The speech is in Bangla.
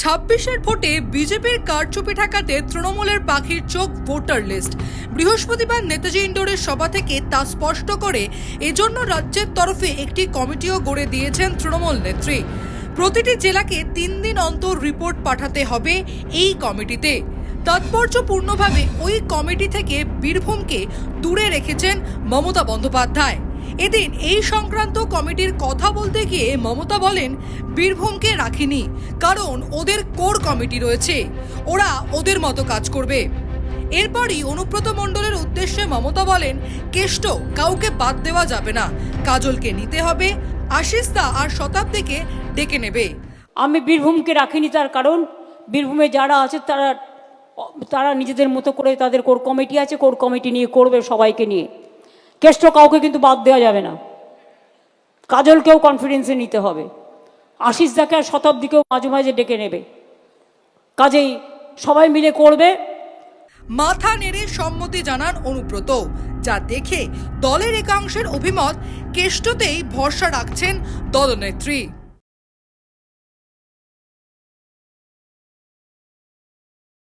ছাব্বিশের ভোটে বিজেপির কারচুপি ঠেকাতে তৃণমূলের পাখির চোখ ভোটার লিস্ট। বৃহস্পতিবার নেতাজি ইন্ডোরের সভা থেকে তা স্পষ্ট করে এজন্য রাজ্যের তরফে একটি কমিটিও গড়ে দিয়েছেন তৃণমূল নেত্রী। প্রতিটি জেলাকে তিন দিন অন্তর রিপোর্ট পাঠাতে হবে এই কমিটিতে। তাৎপর্যপূর্ণভাবে ওই কমিটি থেকে বীরভূমকে দূরে রেখেছেন মমতা বন্দ্যোপাধ্যায়। এদিন এই সংক্রান্ত কমিটির কথা বলতে গিয়ে মমতা বলেন, বীরভূমকে রাখিনি, কারণ ওদের কোর কমিটি রয়েছে। ওরা ওদের মতো কাজ করবে। এরপরই অনুব্রত মণ্ডলের উদ্দেশ্যে মমতা বলেন, কেষ্ট, কাউকে বাদ দেওয়া যাবে না। কাজলকে নিতে হবে আশিস্তা আর শতাব্দীকে ডেকে নেবে। আমি বীরভূমকে রাখিনি তার কারণ, বীরভূমে যারা আছে তারা তারা নিজেদের মতো করে তাদের কোর কমিটি আছে, কোর কমিটি নিয়ে করবে সবাইকে নিয়ে। কেষ্ট কাউকে কিন্তু বাদ দেওয়া যাবে না। কাজলকেও কনফিডেন্সে নিতে হবে। আশিস দাকে আর শতাব্দীকেও মাঝে মাঝে ডেকে নেবে। কাজেই সবাই মিলে করবে। মাথা নেড়ে সম্মতি জানান অনুব্রত, যা দেখে দলের একাংশের অভিমত কেষ্টতেই ভরসা রাখছেন দলনেত্রী।